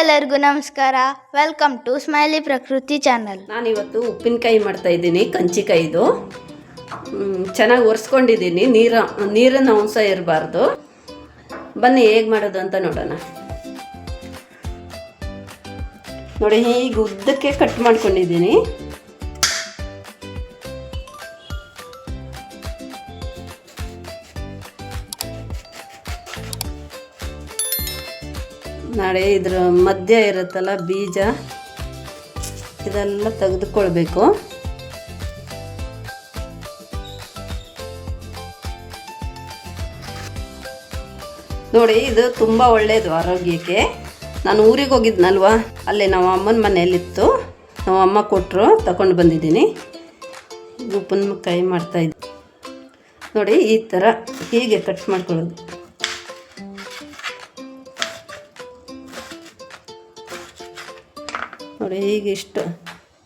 ಎಲ್ಲರಿಗೂ ನಮಸ್ಕಾರ. Welcome to Smiley Prakruthi channel ನಾನಿವತ್ತು ಉಪ್ಪಿನಕಾಯಿ ಮಾಡ್ತಾ ಇದ್ದೀನಿ, ಕಂಚಿಕಾಯಿದು. ಚೆನ್ನಾಗಿ ಒರೆಸ್ಕೊಂಡಿದ್ದೀನಿ, ನೀರ, ನೀರಿನ ಅಂಶ ಇರಬಾರ್ದು. ಬನ್ನಿ, ಹೇಗೆ ಮಾಡೋದು ಅಂತ ನೋಡೋಣ. ನೋಡಿ, ಹೀಗೆ ಉದ್ದಕ್ಕೆ ಕಟ್ ಮಾಡ್ಕೊಂಡಿದ್ದೀನಿ. ನಾಳೆ ಇದ್ರ ಮಧ್ಯ ಇರುತ್ತಲ್ಲ ಬೀಜ, ಇದೆಲ್ಲ ತೆಗೆದುಕೊಳ್ಬೇಕು. ನೋಡಿ, ಇದು ತುಂಬ ಒಳ್ಳೆಯದು ಆರೋಗ್ಯಕ್ಕೆ. ನಾನು ಊರಿಗೆ ಹೋಗಿದ್ನಲ್ವ? ಅಲ್ಲೇ ನಮ್ಮ ಅಮ್ಮನ ಮನೆಯಲ್ಲಿತ್ತು. ನಮ್ಮ ಅಮ್ಮ ಕೊಟ್ಟರು ತಗೊಂಡು ಬಂದಿದ್ದೀನಿ. ಉಪ್ಪಿನಕಾಯಿ ಮಾಡ್ತಾಯಿದ್ದೆ ನೋಡಿ, ಈ ಥರ ಹೀಗೆ ಕಟ್ ಮಾಡ್ಕೊಳ್ಳೋದು. ನೋಡಿ ಈಗ ಇಷ್ಟು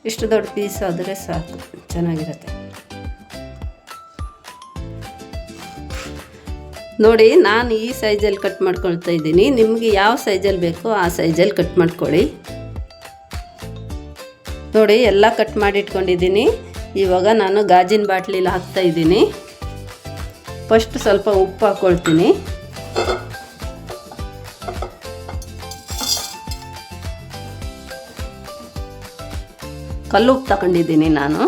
ಇಷ್ಟು ದೊಡ್ಡ ಪೀಸ್ ಆದರೆ ಸಾಕು, ಚೆನ್ನಾಗಿರುತ್ತೆ. ನೋಡಿ, ನಾನು ಈ ಸೈಜಲ್ಲಿ ಕಟ್ ಮಾಡ್ಕೊಳ್ತಾ ಇದ್ದೀನಿ. ನಿಮಗೆ ಯಾವ ಸೈಜಲ್ಲಿ ಬೇಕೋ ಆ ಸೈಜಲ್ಲಿ ಕಟ್ ಮಾಡ್ಕೊಳ್ಳಿ. ನೋಡಿ, ಎಲ್ಲ ಕಟ್ ಮಾಡಿ ಇಟ್ಕೊಂಡಿದ್ದೀನಿ ಇವಾಗ ನಾನು ಗಾಜಿನ ಬಾಟ್ಲಿಲಿ ಹಾಕ್ತಾ ಇದ್ದೀನಿ. ಫಸ್ಟ್ ಸ್ವಲ್ಪ ಉಪ್ಪು ಹಾಕ್ಕೊಳ್ತೀನಿ ಕಲ್ಲುಪ್ಪು ತಗೊಂಡಿದ್ದೀನಿ ನಾನು.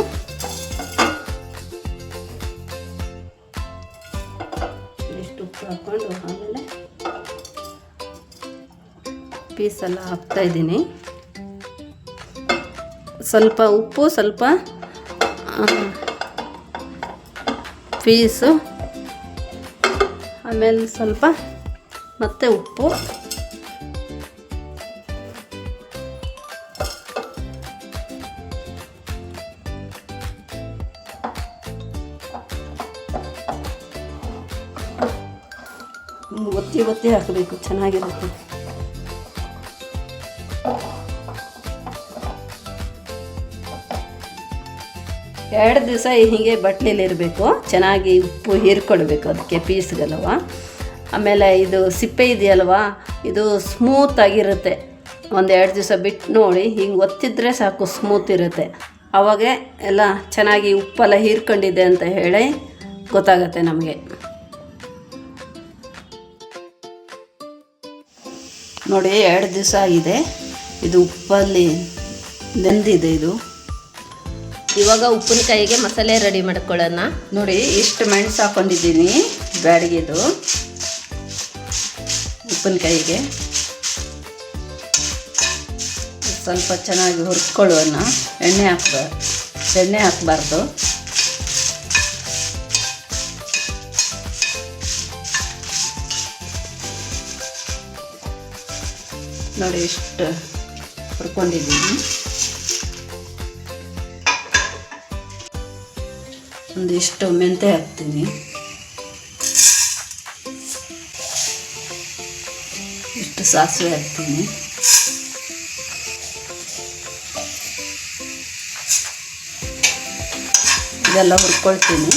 ಇಷ್ಟು ಉಪ್ಪು ಹಾಕ್ಕೊಂಡು ಆಮೇಲೆ ಪೀಸೆಲ್ಲ ಹಾಕ್ತಾ ಇದ್ದೀನಿ. ಸ್ವಲ್ಪ ಉಪ್ಪು ಸ್ವಲ್ಪ ಪೀಸು ಆಮೇಲೆ ಸ್ವಲ್ಪ ಮತ್ತೆ ಉಪ್ಪು. ಒತ್ತಿ ಒತ್ತಿ ಹಾಕಬೇಕು, ಚೆನ್ನಾಗಿರುತ್ತೆ. ಎರಡು ದಿವಸ ಹೀಗೆ ಬಟ್ಟಲಲ್ಲಿ ಇರಬೇಕು, ಚೆನ್ನಾಗಿ ಉಪ್ಪು ಹೀರ್ಕೊಳ್ಬೇಕು ಅದಕ್ಕೆ ಪೀಸ್ಗಲ್ವ. ಆಮೇಲೆ ಇದು ಸಿಪ್ಪೆ ಇದೆಯಲ್ವ, ಇದು ಸ್ಮೂತ್ ಆಗಿರುತ್ತೆ. ಒಂದು ಎರಡು ದಿವಸ ಬಿಟ್ಟು ನೋಡಿ, ಹಿಂಗೆ ಒತ್ತಿದ್ರೆ ಸಾಕು ಸ್ಮೂತ್ ಇರುತ್ತೆ. ಆವಾಗ ಎಲ್ಲ ಚೆನ್ನಾಗಿ ಉಪ್ಪೆಲ್ಲ ಹೀರ್ಕೊಂಡಿದೆ ಅಂತ ಹೇಳಿ ಗೊತ್ತಾಗತ್ತೆ ನಮಗೆ. ನೋಡಿ ಎರಡು ದಿವಸ ಆಗಿದೆ. ಇದು ಉಪ್ಪಲ್ಲಿ ನೆಂದಿದೆ ಇದು. ಇವಾಗ ಉಪ್ಪಿನಕಾಯಿಗೆ ಮಸಾಲೆ ರೆಡಿ ಮಾಡ್ಕೊಳ್ಳೋಣ. ನೋಡಿ ಇಷ್ಟು ಮೆಣಸು ಹಾಕೊಂಡಿದ್ದೀನಿ ಬ್ಯಾಡಿಗೆದು. ಉಪ್ಪಿನಕಾಯಿಗೆ ಸ್ವಲ್ಪ ಚೆನ್ನಾಗಿ ಹುರ್ಕೊಳ್ಳೋಣ. ಎಣ್ಣೆ ಹಾಕ್ಬಾರ್ದು. ಎಣ್ಣೆ ಹಾಕಬಾರ್ದು. ನೋಡಿ ಇಷ್ಟು ಹುರ್ಕೊಂಡಿದ್ದೀನಿ. ಒಂದಿಷ್ಟು ಮೆಂತೆ ಹಾಕ್ತೀನಿ. ಇಷ್ಟು ಸಾಸಿವೆ ಹಾಕ್ತೀನಿ. ಇದೆಲ್ಲ ಹುರ್ಕೊಳ್ತೀನಿ.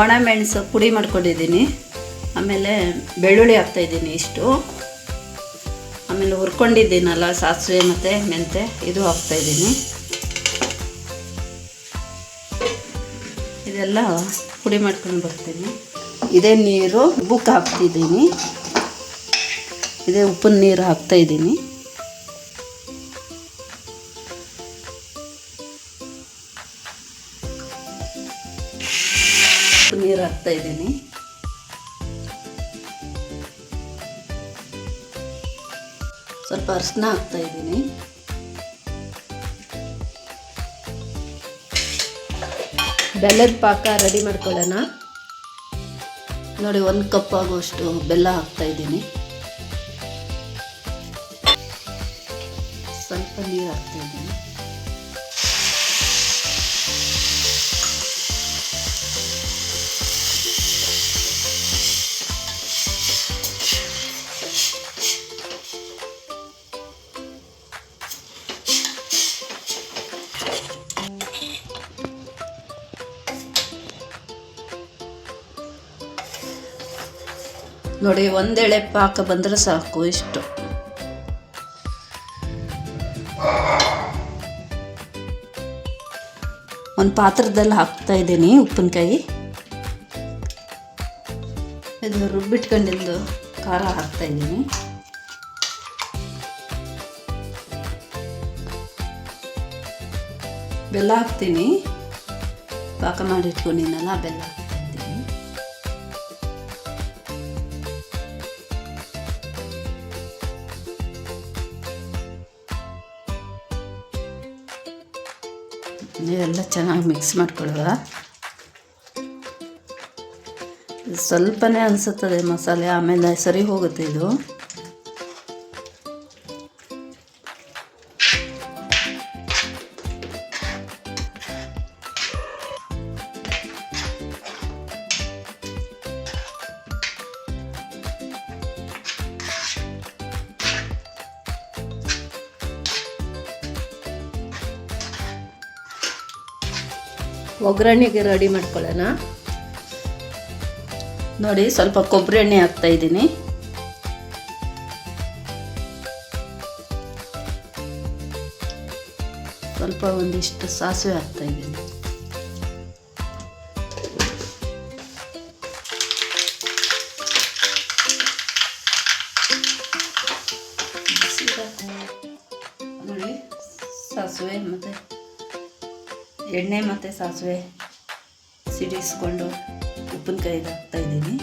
ಒಣ ಮೆಣಸು ಪುಡಿ ಮಾಡ್ಕೊಂಡಿದ್ದೀನಿ. ಆಮೇಲೆ ಬೆಳ್ಳುಳ್ಳಿ ಹಾಕ್ತಾಯಿದ್ದೀನಿ ಇಷ್ಟು. ಆಮೇಲೆ ಹುರ್ಕೊಂಡಿದ್ದೀನಲ್ಲ ಸಾಸಿವೆ ಮತ್ತು ಮೆಂತೆ ಇದು ಹಾಕ್ತಾಯಿದ್ದೀನಿ. ಇದೆಲ್ಲ ಪುಡಿ ಮಾಡ್ಕೊಂಡು ಬರ್ತೀನಿ. ಇದೇ ನೀರು ಉಪ್ಪು ಹಾಕ್ತಿದ್ದೀನಿ. ಇದೇ ಉಪ್ಪಿನ ನೀರು ಹಾಕ್ತಾಯಿದ್ದೀನಿ. ನೀರು ಹಾಕ್ತಾ ಇದ್ದೀನಿ. ಸ್ವಲ್ಪ ಅರಿಶಿನ ಹಾಕ್ತಾ ಇದ್ದೀನಿ. ಬೆಲ್ಲದ ಪಾಕ ರೆಡಿ ಮಾಡ್ಕೊಳ್ಳೋಣ. ನೋಡಿ, ಒಂದು ಕಪ್ ಆಗುವಷ್ಟು ಬೆಲ್ಲ ಹಾಕ್ತಾ ಇದ್ದೀನಿ. ಸ್ವಲ್ಪ ನೀರು ಹಾಕ್ತಾ ಇದ್ದೀನಿ. ನೋಡಿ, ಒಂದೆಳೆ ಪಾಕ ಬಂದರೆ ಸಾಕು, ಇಷ್ಟು. ಒಂದು ಪಾತ್ರದಲ್ಲಿ ಹಾಕ್ತಾ ಇದ್ದೀನಿ ಉಪ್ಪಿನಕಾಯಿ. ಇದು ರುಬ್ಬಿಟ್ಕೊಂಡಿದ್ದು ಖಾರ ಹಾಕ್ತಾ ಇದ್ದೀನಿ. ಬೆಲ್ಲ ಹಾಕ್ತೀನಿ. ಪಾಕ ಮಾಡಿ ಇಟ್ಕೊಂಡಿನಲ್ಲ ಬೆಲ್ಲ ನೀವೆಲ್ಲ ಚೆನ್ನಾಗಿ ಮಿಕ್ಸ್ ಮಾಡ್ಕೊಳ್ಳೋದ? ಸ್ವಲ್ಪನೇ ಅನಿಸುತ್ತದೆ ಮಸಾಲೆ ಆಮೇಲೆ ಸರಿ ಹೋಗುತ್ತೆ ಇದು. ಒಗ್ಗರಣೆಗೆ ರೆಡಿ ಮಾಡ್ಕೊಳ್ಳೋಣ. ನೋಡಿ, ಸ್ವಲ್ಪ ಕೊಬ್ಬರಿ ಎಣ್ಣೆ ಹಾಕ್ತಾ ಇದ್ದೀನಿ. ಸ್ವಲ್ಪ ಒಂದಿಷ್ಟು ಸಾಸಿವೆ ಹಾಕ್ತಾ ಇದ್ದೀನಿ. ನೋಡಿ ಸಾಸಿವೆ, ಮತ್ತು ಎಣ್ಣೆ ಮತ್ತು ಸಾಸಿವೆ ಸಿಡಿಸ್ಕೊಂಡು ಉಪ್ಪಿನಕಾಯಿ ಹಾಕ್ತಾ ಇದ್ದೀನಿ.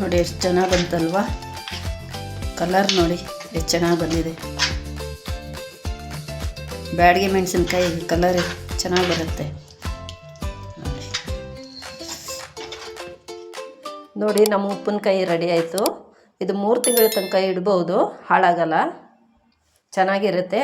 ನೋಡಿ ಎಷ್ಟು ಚೆನ್ನಾಗಿ ಬಂತಲ್ವಾ? ಕಲರ್ ನೋಡಿ ಎಷ್ಟು ಚೆನ್ನಾಗಿ ಬಂದಿದೆ. ಬ್ಯಾಡಿಗೆ ಮೆಣಸಿನ್ಕಾಯಿ ಕಲರ್ ಚೆನ್ನಾಗಿ ಬರುತ್ತೆ. ನೋಡಿ, ನಮ್ಮ ಉಪ್ಪಿನಕಾಯಿ ರೆಡಿ ಆಯಿತು. ಇದು ಮೂರು ತಿಂಗಳ ತನಕ ಇಡ್ಬೋದು, ಹಾಳಾಗಲ್ಲ. ಚೆನ್ನಾಗಿರುತ್ತೆ.